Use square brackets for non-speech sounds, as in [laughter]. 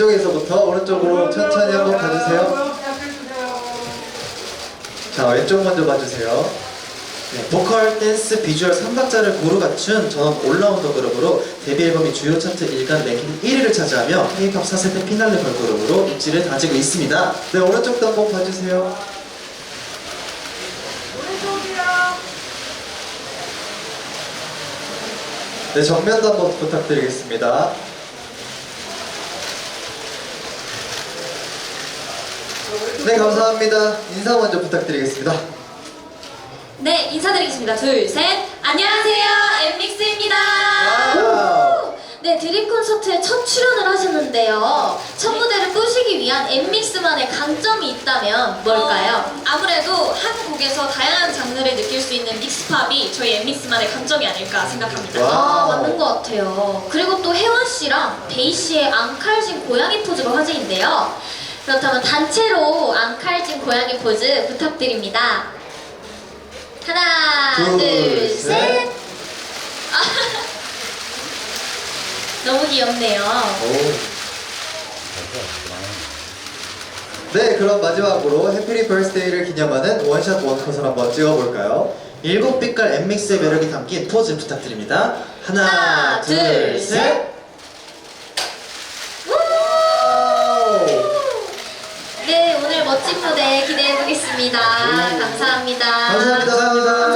왼쪽에서부터 오른쪽으로 천천히 한번 가주세요. 자, 왼쪽 먼저 봐주세요. 네, 보컬, 댄스, 비주얼 3박자를 고루 갖춘 전원 올라운더 그룹으로 데뷔 앨범이 주요 차트 일간 랭킹 1위를 차지하며 K-pop 4세대 피날레 걸그룹으로 입지를 다지고 있습니다. 네, 오른쪽도 한번 봐주세요. 네, 정면도 한번 부탁드리겠습니다. 네, 감사합니다. 인사 먼저 부탁드리겠습니다. 네, 인사드리겠습니다. 둘, 셋. 안녕하세요. 엠믹스입니다. 와우. 네, 드림 콘서트에 첫 출연을 하셨는데요. 첫 무대를 꾸시기 위한 엠믹스만의 강점이 있다면 뭘까요? 아무래도 한 곡에서 다양한 장르를 느낄 수 있는 믹스팝이 저희 엠믹스만의 강점이 아닐까 생각합니다. 와. 아, 맞는 것 같아요. 그리고 또 혜원 씨랑 데이 씨의 앙칼진 고양이 포즈가 화제인데요. 그렇다면 단체로 고양이 포즈 부탁드립니다. 하나, 둘, 둘, 셋. 셋. 아, [laughs] 너무 귀엽네요. 오. 네, 그럼 마지막으로 해피리 벌스데이를 기념하는 원샷 원컷을 한번 찍어볼까요? 일곱 빛깔 엠믹스의 매력이 담긴 포즈 부탁드립니다. 하나, 하나, 둘, 둘, 셋. 무대 기대해 보겠습니다. 감사합니다. 감사합니다. 감사합니다.